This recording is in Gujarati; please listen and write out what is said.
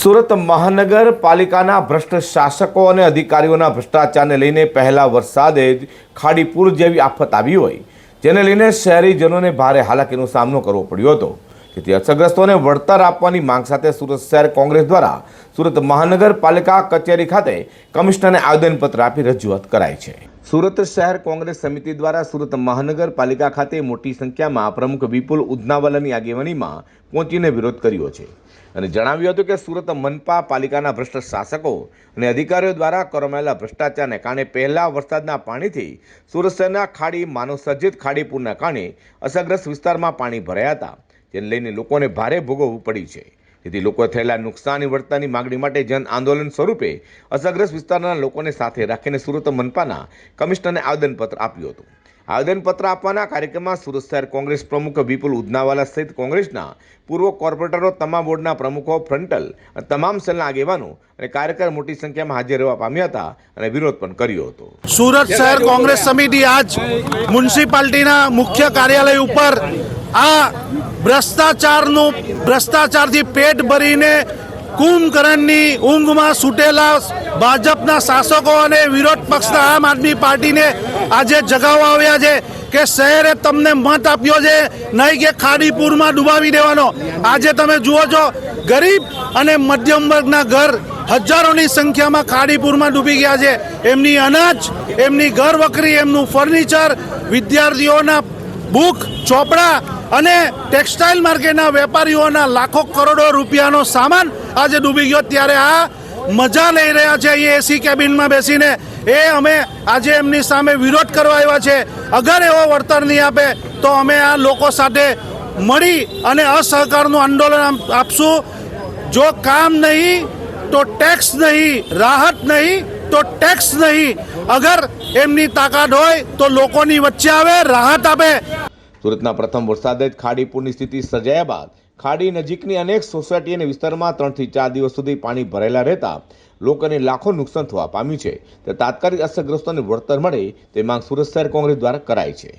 સુરત મહાનગરપાલિકાના ભ્રષ્ટ શાસકો અને અધિકારીઓના ભ્રષ્ટાચારને લઈને પહેલા વરસાદે જ ખાડીપુર જેવી આફત આવી હોય, જેને લઈને શહેરીજનોને ભારે હાલાકીનો સામનો કરવો પડ્યો હતો. જેથી અસરગ્રસ્તોને વળતર આપવાની માંગ સાથે સુરત શહેર કોંગ્રેસ દ્વારા સુરત મહાનગરપાલિકા કચેરી ખાતે કમિશનરને આવેદનપત્ર આપી રજૂઆત કરાઈ છે. સુરત શહેર કોંગ્રેસ સમિતિ દ્વારા સુરત મહાનગરપાલિકા ખાતે મોટી સંખ્યામાં પ્રમુખ વિપુલ ઉદનાવાલાની આગેવાનીમાં પહોંચીને વિરોધ કર્યો છે. અને જણાવ્યું હતું કે સુરત મનપા પાલિકાના ભ્રષ્ટ શાસકો અને અધિકારીઓ દ્વારા કરવામાં ભ્રષ્ટાચારને કારણે પહેલા વરસાદના પાણીથી સુરત શહેરના ખાડી, માનવસર્જિત ખાડી ખાડીપુરના કારણે અસરગ્રસ્ત વિસ્તારમાં પાણી ભરાયા હતા. જેને લઈને લોકોને ભારે ભોગવવું પડ્યું છે. જેથી લોકોએ થયેલા નુકસાની વળતાની માગણી માટે જન આંદોલન સ્વરૂપે અસરગ્રસ્ત વિસ્તારના લોકોને સાથે રાખીને સુરત મનપાના કમિશનરને આવેદનપત્ર આપ્યું હતું. આવેદનપત્ર આપવાના કાર્યક્રમમાં સુરત શહેર કોંગ્રેસ પ્રમુખ વિપુલ ઉદનાવાલા સહિત કોંગ્રેસના પૂર્વ કોર્પોરેટરો તમામ બોર્ડના પ્રમુખો ફ્રન્ટલ અને તમામ સેલના આગેવાનો અને કાર્યકર મોટી સંખ્યામાં હાજર રહેવા પામ્યા હતા અને વિરોધ પણ કર્યો હતો. સુરત શહેર કોંગ્રેસ સમિતિ આજ મ્યુનિસિપાલિટીના મુખ્ય કાર્યાલય ઉપર આ ભ્રષ્ટાચારનું, ભ્રષ્ટાચારથી પેટ ભરીને કુંભકરણની ઊંઘમાં સૂટેલા ભાજપના શાસકો અને વિરોધ પક્ષના આમ આદમી પાર્ટીને આજે જગાવવા આવ્યા છે કે શહેરે તમને મત આપ્યો છે, નહીં કે ખાડીપુરમાં ડૂબાવી દેવાનો. આજે તમે જુઓ છો, ગરીબ અને મધ્યમ વર્ગના ઘર હજારોની સંખ્યામાં ખાડીપુરમાં ડૂબી ગયા છે. એમની અનાજ, એમની ઘર વકરી એમનું ફર્નિચર, વિદ્યાર્થીઓના બુક, ચોપડા અને ટેક્સટાઇલ માર્કેટના વેપારીઓના લાખો કરોડો રૂપિયાનો સામાન આજે ડૂબી ગયો. ત્યારે આ મજા લઈ રહ્યા છે અહીં એસી કેબિનમાં બેસીને. એ અમે આજે એમની સામે વિરોધ કરવા આવ્યા છે. અગર એવો વળતર નહીં આપે તો અમે આ લોકો સાથે મળી અને અસહકારનું આંદોલન આપશું. જો કામ નહીં, તો ટેક્સ નહીં, રાહત નહીં, તો ટેક્સ નહીં. અગર એમની તાકાત હોય તો લોકોની વચ્ચે આવે, રાહત આપે. સુરતના પ્રથમ વરસાદે જ ખાડીપુરની સ્થિતિ સર્જાયા બાદ ખાડી નજીકની અનેક સોસાયટી અને વિસ્તારમાં ત્રણથી ચાર દિવસ સુધી પાણી ભરાયેલા રહેતા લોકોને લાખો નુકસાન થવા પામ્યું છે. તે તાત્કાલિક અસરગ્રસ્તોને વળતર મળે તે માંગ સુરત શહેર કોંગ્રેસ દ્વારા કરાઈ છે.